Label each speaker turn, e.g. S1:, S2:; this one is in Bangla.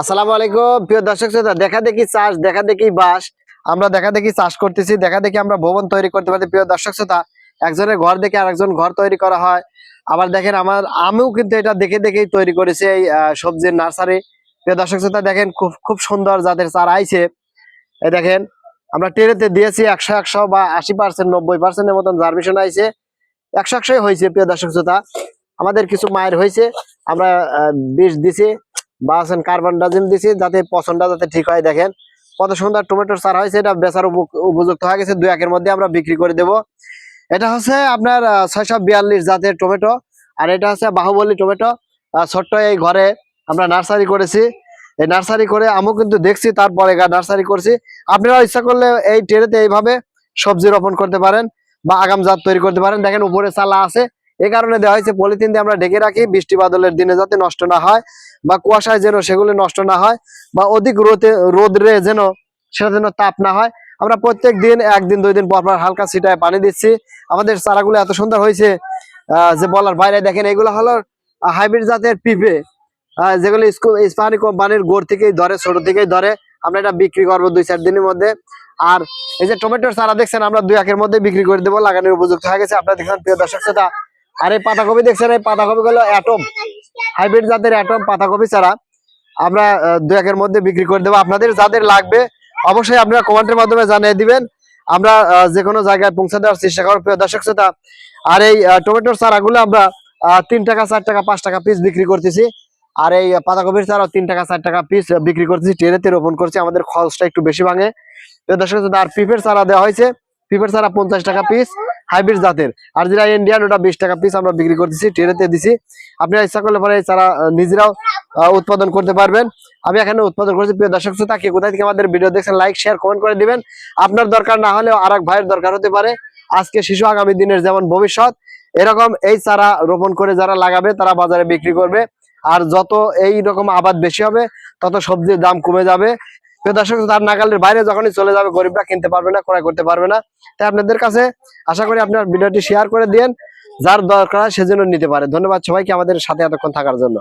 S1: আসসালামু আলাইকুম। প্রিয় দর্শক শ্রোতা, দেখা দেখি চাষ, দেখা দেখি বাস। আমরা দেখা দেখি চাষ করতেছি, দেখা দেখি আমরা ভবন তৈরি করতে পারছি প্রিয় দর্শক শ্রোতা, একজনের ঘর দেখে আরেকজন ঘর তৈরি করা হয়। আবার দেখেন আমার, আমিও কিন্তু এটা দেখে দেখেই তৈরি করেছি এই সবজির নার্সারি। প্রিয় দর্শক শ্রোতা, দেখেন খুব খুব সুন্দর যাদের চারা আইছে। এই দেখেন, আমরা টেরেতে দিয়েছি একশো একশো বা আশি পার্সেন্ট, নব্বই পার্সেন্টের মতন জার্মিশন আইছে। একশো একশোই হয়েছে, প্রিয় দর্শক শ্রোতা। আমাদের কিছু মায়ের হয়েছে, আমরা বিষ দিছি। বা আছেন কার্বন ডাজিম দিছি, যাতে পছন্দটা যাতে ঠিক হয়, দেখেন। কত সুন্দর টমেটোর সার হয়েছে, এটা বেচার উপ- উপযুক্ত হয়ে গেছে, দুই একের মধ্যে আমরা বিক্রি করে দেব। এটা হচ্ছে আপনার ছয়শো বিয়াল্লিশ জাতের টমেটো আর এটা হচ্ছে বাহুবলী টমেটো ছোট্ট এই ঘরে আমরা নার্সারি করেছি। এই নার্সারি করে আমিও কিন্তু দেখছি, তারপরে নার্সারি করছি। আপনারা ইচ্ছা করলে এই ট্রেনেতে এইভাবে সবজি রোপণ করতে পারেন বা আগাম জাত তৈরি করতে পারেন। দেখেন উপরে চালা আছে এই কারণে দেওয়া হয়েছে, পলিথিন দিয়ে আমরা ঢেকে রাখি, বৃষ্টি বাদলের দিনে যাতে নষ্ট না হয় বা কুয়াশায় যেন সেগুলো নষ্ট না হয় বা অধিক রোদে, রোদরে যেন, সেটা যেন তাপ না হয়। আমরা প্রত্যেক দিন একদিন দুই দিন পর পর হালকা ছিটায় পানি দিচ্ছি। আমাদের চারাগুলো এত সুন্দর হয়েছে যে বলার বাইরে দেখেন, এগুলো হলো হাইব্রিড জাতের পিপে যেগুলো স্কুল ইস্পাহানি কোম্পানির গোড় থেকেই ধরে, ছোট থেকেই ধরে। আমরা এটা বিক্রি করব দুই চার দিনের মধ্যে। আর এই যে টমেটোর চারা দেখছেন, আমরা দুই একের মধ্যে বিক্রি করে দেবো, লাগানোর উপযুক্ত হয়ে গেছে। আপনারা দেখছেন প্রিয় দর্শক শ্রোতা আর এই পাতাকপি দেখছেন, এই পাতাকপি গুলো অ্যাটম হাইব্রিড জাতের অ্যাটম পাতাকপি ছাড়া। আমরা দু একের মধ্যে বিক্রি করে দেবো। আপনাদের যাদের লাগবে, অবশ্যই আপনারা কমেন্টের মাধ্যমে জানিয়ে দিবেন। আমরা যে কোনো জায়গায় পৌঁছে দেওয়ার চেষ্টা করব, প্রিয় দর্শক শ্রোতা। আর এই টমেটোর চারাগুলো আমরা তিন টাকা, চার টাকা, পাঁচ টাকা পিস বিক্রি করতেছি। আর এই পাতাকপির চারাও তিন টাকা, চার টাকা পিস বিক্রি করতেছি। ট্রেনেতে রোপণ করছি, আমাদের খরচটা একটু বেশি ভাঙে। প্রিয় দর্শক শ্রোতা, আর পিপের চারা দেওয়া হয়েছে। পিপের চারা পঞ্চাশ টাকা পিস হাইব্রিড জাতের। আর যেটা ইন্ডিয়ান ওটা বিশ টাকা পিস আমরা বিক্রি করতেছি ট্রেনেতে দিছি। আপনারা ইচ্ছা করলে পরে আহ, নিজেরাও উৎপাদন করতে পারবেন। আমি এখানে উৎপাদন করছি প্রিয় দর্শক শ্রোতা কে কোথায় থেকে আমাদের ভিডিও দেখছেন লাইক শেয়ার কমেন্ট করে দিবেন। আপনার দরকার না হলেও আর এক ভাইয়ের দরকার হতে পারে। আজকে শিশু আগামী দিনের যেমন ভবিষ্যৎ এরকম এই চারা রোপণ করে যারা লাগাবে তারা বাজারে বিক্রি করবে। আর যত এই রকম আবাদ বেশি হবে তত সবজির দাম কমে যাবে। প্রিয় দর্শক, তার নাগালের বাইরে যখনই চলে যাবে, গরিবরা কিনতে পারবে না, ক্রয় করতে পারবে না। তাই আপনাদের কাছে আশা করি আপনার ভিডিওটি শেয়ার করে দিন যার দরকার সেজন্য নিতে পারে। ধন্যবাদ সবাইকে আমাদের সাথে এতক্ষণ থাকার জন্য।